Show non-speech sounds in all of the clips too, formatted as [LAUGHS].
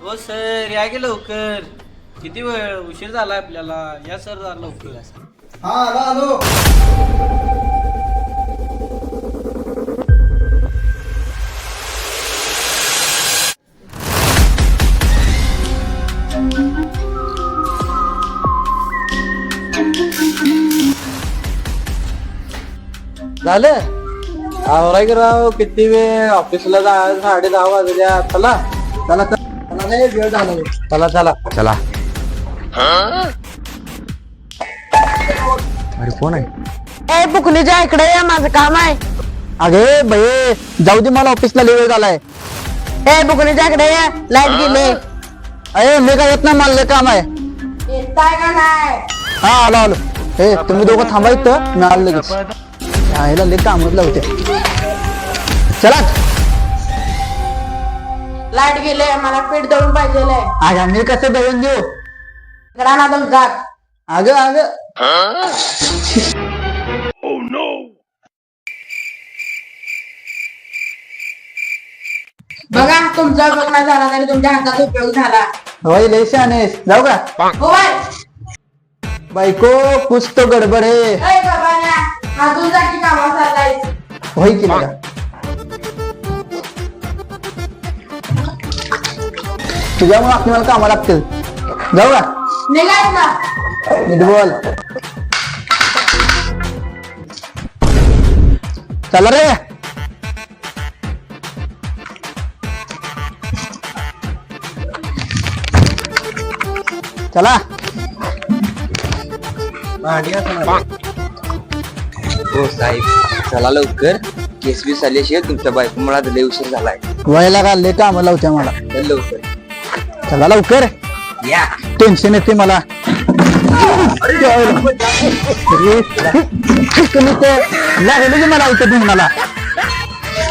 हो सर या गे लवकर. किती वेळ? उशीर झाला आपल्याला. या सर जरा लवकर. हा आलो आलो. झालं? आवराय की राव किती वेळ? ऑफिसला जा साडे दहा वाजल्या चला. चला चला. चला नाही वेळ झाला. चला चला. चला. अरे कोण आहे? ए बुकलीच्या इकडे ये माझं काम आहे. अगे भये जाऊ दे मला ऑफिसला वेळ झालाय. ए बुकलीच्या इकडे ये लाइट गेली. अरे मी काय येत नाही मला लय काम आहे. येताय का नाही? हा आलो आलो. हे तुम्ही दोघं थांबा इथं मी आलो लगेच. ह्याला लय कामच लावते. चला. लाइट गेले मला पीठ दळून पाहिजे अगं मी कसं दळून देऊ? दम जाग अगं अगं. बघा तुमचा नाही झाला तरी तुमच्या हाताचा उपयोग झाला. होय लय शहाणेस जाऊ का? होय बायको कुछ तो गडबड है बाबांना अजून जा की कामावर चाललाय. होय की बघा तुझ्यामुळे आपली मला कामा लागतील. जाऊ का? निघायच ना. नीट बोल. चला रे. चला. हो साहेब. चला लवकर. केस बी आल्याशिवाय तुमच्या बायको मला लय उशीर झालाय. वयाला घालले काम लावते मला? चल लवकर. चला लवकर. या. टेन्शन येते मला. लागले की मला इथं तुम्हाला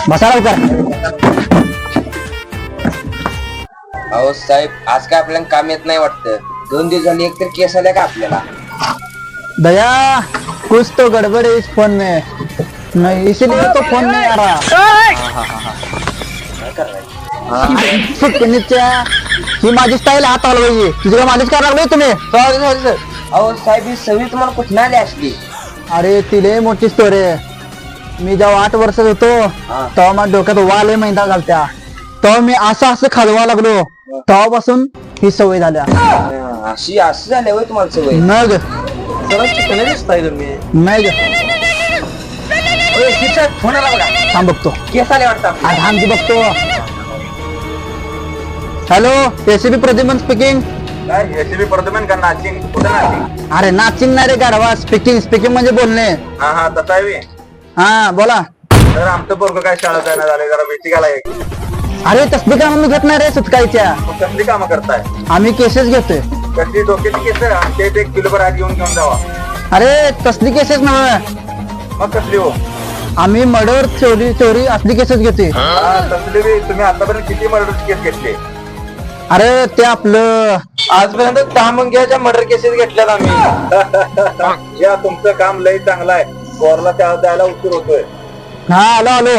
बसा लवकर. अहो साहेब आज काय आपल्याला काम येत नाही वाटतं. दोन दिवस झाले एक तर केस आल्या का आपल्याला? दया कुछ तो गड़बड़ है इस फोन में। नहीं इसीलिए तो फोन नहीं आ रहा। ही माझी स्टाईल हात हलवायची तुझी काय मालिश करायला लागलोय तुम्ही? Sorry sorry sir. अहो साहेब ही सवय तुम्हाला कुठं आली असली। अरे तिले मोठी स्टोरी आहे मी जेव्हा आठ वर्षात होतो तेव्हा माझ्या डोक्यात वाले महिना घालत्या तेव्हा मी असं असं खालवा लागलो। तेव्हापासून ही सवय झाल्या अशी अशी झाली होय तुम्हाला सवय मग जरा चिकन दिसताय तुम्ही. ओय, शिक्षक, फोन आला बघा. थांब बघतो. केस आले वाटतं. आज आमची बघतो. हॅलो एसीबी प्रद्युमन स्पीकिंग काय का नाचिंग? कुठं नाचिंग? अरे नाचिंग नाही रे गाढवा. स्पीकिंग स्पीकिंग म्हणजे बोलणे. हा हा तसा आहे बे. हा बोला. तर आमचं पोरग काय शाळा जाणं झालंय? जरा घाला एक. अरे तसली कामं मी घेत नाही रे सुटकायच्या. कसली कामं करताय. आम्ही केसेस घेतोय. कसली डोक्याची केस आहे? आमच्या इथे एक किलोभर आज घेऊन घेऊन जावा. अरे तसली केसेस नव्हे मग कसली हो? आम्ही मर्डर चोरी चोरी असली केसेस घेतोय. हा तसली बी तुम्ही आतापर्यंत किती मर्डरची केस घेतली? अरे ते आपलं आजपर्यंत दहा मंग्याच्या मर्डर केसेस घेतल्यात आम्ही. [LAUGHS] या तुमचं काम लय चांगलं आहे. पोरला त्या द्यायला उशीर होतोय. हा आलो आलो.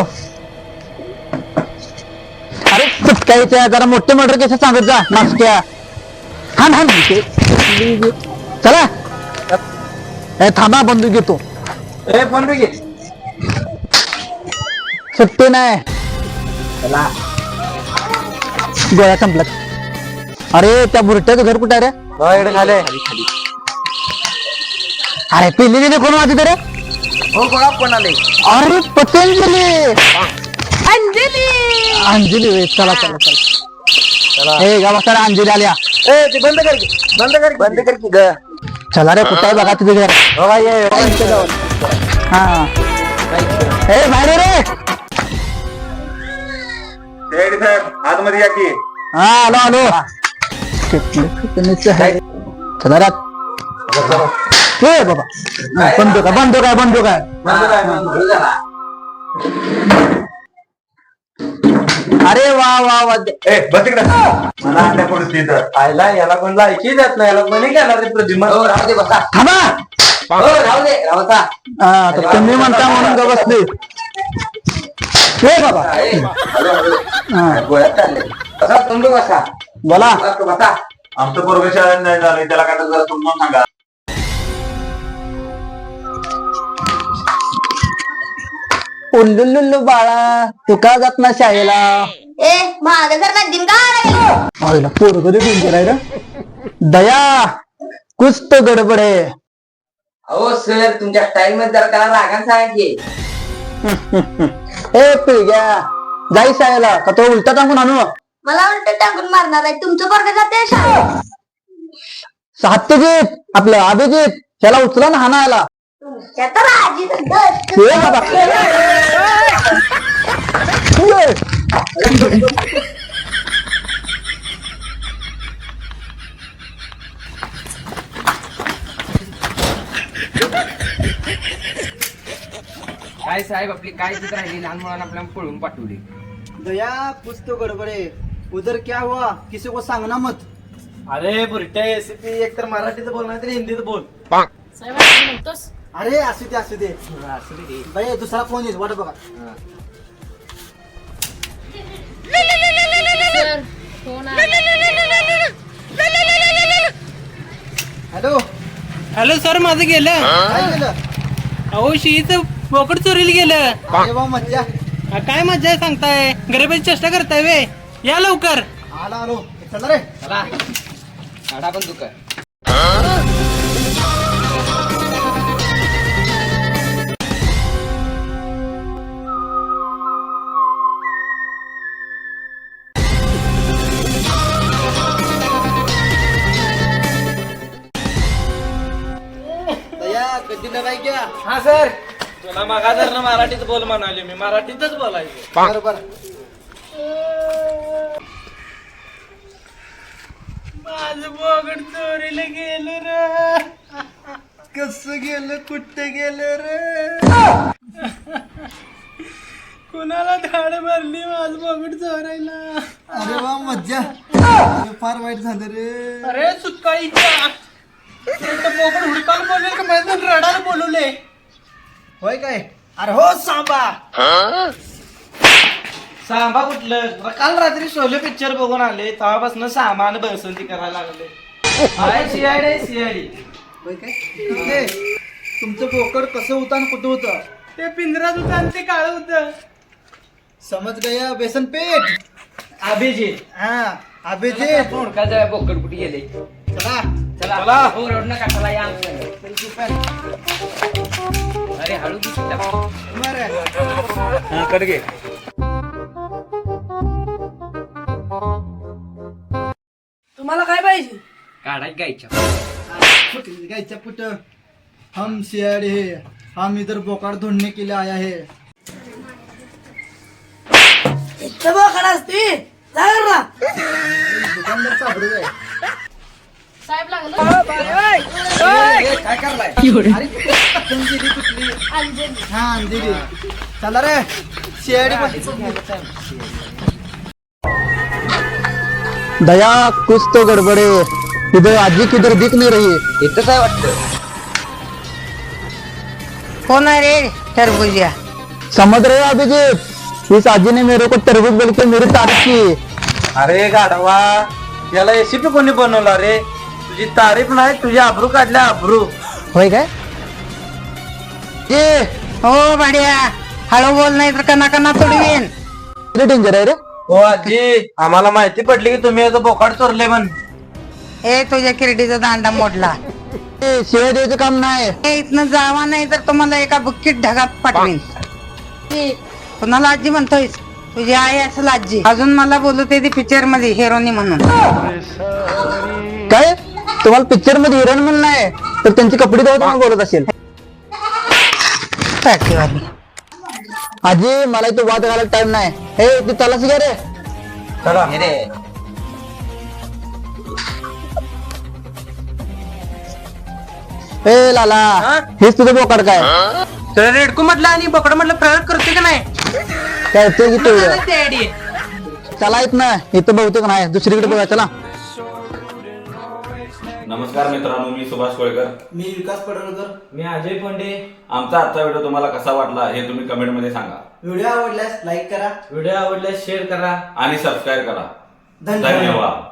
अरे सुटकायच्या जरा मोठे मर्डर केसेस सांगत जा. नाचक्या हा ना चला. ए थांबा बंदूक घेतो. ए पे घे. सुट्टी नाही. गोळ्या संपल्यात. अरे त्या बुरट्याचं घर कुठं रे? इकडे खाले अरे पिल्ली कोण वाजत रे? हो बघा कोण आले अरे पतंजली. अंजली. अंजली. चला चला चला. अंजली आल्या. ए ते बंद कर की. बंद कर की. बंद कर की ग. चला रे कुठं बघा तिथे घर? हो का, ये, हा ए बाहेर रे. शेडी साहेब आतमध्ये या की. हा आलो आलो. चला रे. ए बाबा. बंदूक आहे बंदूक आहे. बंदूक आहे अरे वा वा वा. ए बस तिकडे मला अंड्या आयला याला कोण लायकी देत नाही याला कोणी घेणार रे प्रतिमा? हो राहू दे बसा. थांबा. हो राहू दे. हा तर तुम्ही म्हणता म्हणून का बसली. बाबा. हा. गोळ्यात चालले. बसा तुम्ही बसा. बोला. बसा, बसा. आमचं पोरग शाळेत नाही झालं त्याला काय तर जरा समजावून सांगा. उल्लुल्लुल्लू बाळा तू का जात ना शाळेला. ए माझं घर ना दिम का आईला रे? दया कुछ तो गडबड. आहे अहो सर तुमच्या मध्ये जरा त्याला रागान सांगायचे [LAUGHS] ए पिळग्या जाई शाळेला का तो उलटा टाकून आणू? मला उलट टाकून मारणार आहे तुमचं पोरग जाते शाळेत. सत्यजित आपलं अभिजित ह्याला उचला ना हाणायला. बाबा ए. काय साहेब आपली काय चित्र राहिली लहान मुलांना आपल्याला पळून पाठवली. दया कुछ तो गड़बड़. है उधर क्या हुआ? किसी को सांगना मत. अरे बुरट्या एसीपी एक तर मराठीत बोल नाही तर हिंदीत बोल. अरे असू दे असू दे. बाई दुसरा फोन येईल. वाट बघा. हॅलो. हॅलो सर माझं गेलं. काय केलं? अहो शीच बोकड चोरीला गेलं. अरे वा मज्जा. हा, काय मजा आहे सांगताय? गरिबाची चेष्टा करताय वे या लवकर. आला आलो. चला रे. चला. काढा पण दुकान. हा सर. तुला मागा जर मराठीत बोल म्हणाले मी. मराठीतच बोलायचं. बरोबर. माझं बोकड चोरीला गेलं रे. कस गेलं कुठं गेलं रे? कुणाला धाड मारली माझं बोकड चोरायला? अरे वा मज्जा. फार वाईट झालं रे. अरे सुटकाळीच्या बोकड हुडकायला बोलले का? माझं रडायला बोलवले. होय काय? अरे हो सांबा. सांबा कुठलं? काल रात्री शोले पिक्चर बघून आले तेव्हापासून सामान बसंती करायला लागले. हाय सीआयडी सीआयडी होय काय? ते, तुमचं बोकड कसं होतं आणि कुठं होतं? ते पिंजरात होतं आणि ते काळ होतं. समज गया बेसन पेट अभिजित. हा अभिजित. का जाय बोकड कुठे गेले? चला. चला चला. हो रड नका चला या हळू की बरं. कट घे. तुम्हाला काय पाहिजे? काढाय गायच्या. गायच्या पुट हम सियाड है. हम इधर बोकाड ढूंढने के लिए आया है. दुकानदार सापडू आहे. काय करलाय? अरे अंधेरी कुठली? हा अंधेरी चला रे. दया कुछ तो गड़बड़े. इधर आजी किधर दिख नहीं रही? इथं काय वाटतं? कोण आहे रे टरबुजिया समझ रहे हो अभिजीत. इस आजी ने मेरे को तरबूज बोल के मेरी तारीफ की अरे गाढवा. याला एसीपी कोणी बनवला रे? तुझी तारीफ नाही तुझी आबरू काढल्या आबरू होय काय? ये हो भाड्या. हळू बोल नाही तर कना कना तोडवीन. किती डेंजर आहे रे? हो आजी. आम्हाला माहिती पडली की तुम्ही याचं बोकाड चोरले म्हण. ए तुझ्या किरडीचा दांडा मोडला. ए, शिवाय द्यायचं काम नाही. ए, इथनं जावा नाही तर तुम्हाला एका बुक्कीत ढगात पाठवीन. कुणाला आजी म्हणतोयस? तुझी आई असेल आजी. अजून मला बोलू ते पिक्चरमध्ये हिरोनी म्हणून. काय? तुम्हाला पिक्चरमध्ये हिरोईन म्हणून नाही तर त्यांची कपडे तेव्हा तुम्हाला बोलत असेल. आजी मला इथं वाद घालायला टाइम नाही. हे तू चला घ्या रे. चला. हे रे. ए लाला हेच तुझं बोकाड काय? तर रेडको म्हटलं आणि बोकड म्हटलं प्रयोग करते का नाही? काय ते ते चला येत ना इथं बहुतेक नाही दुसरीकडे बघा चला. नमस्कार मित्रांनो मी सुभाष कोळकर. मी विकास पडळकर. मी अजय पंडे आमचा आजचा व्हिडिओ तुम्हाला कसा वाटला हे तुम्ही कमेंटमध्ये सांगा. व्हिडिओ आवडल्यास लाईक करा. व्हिडिओ आवडल्यास शेअर करा. आणि सबस्क्राईब करा. धन्यवाद.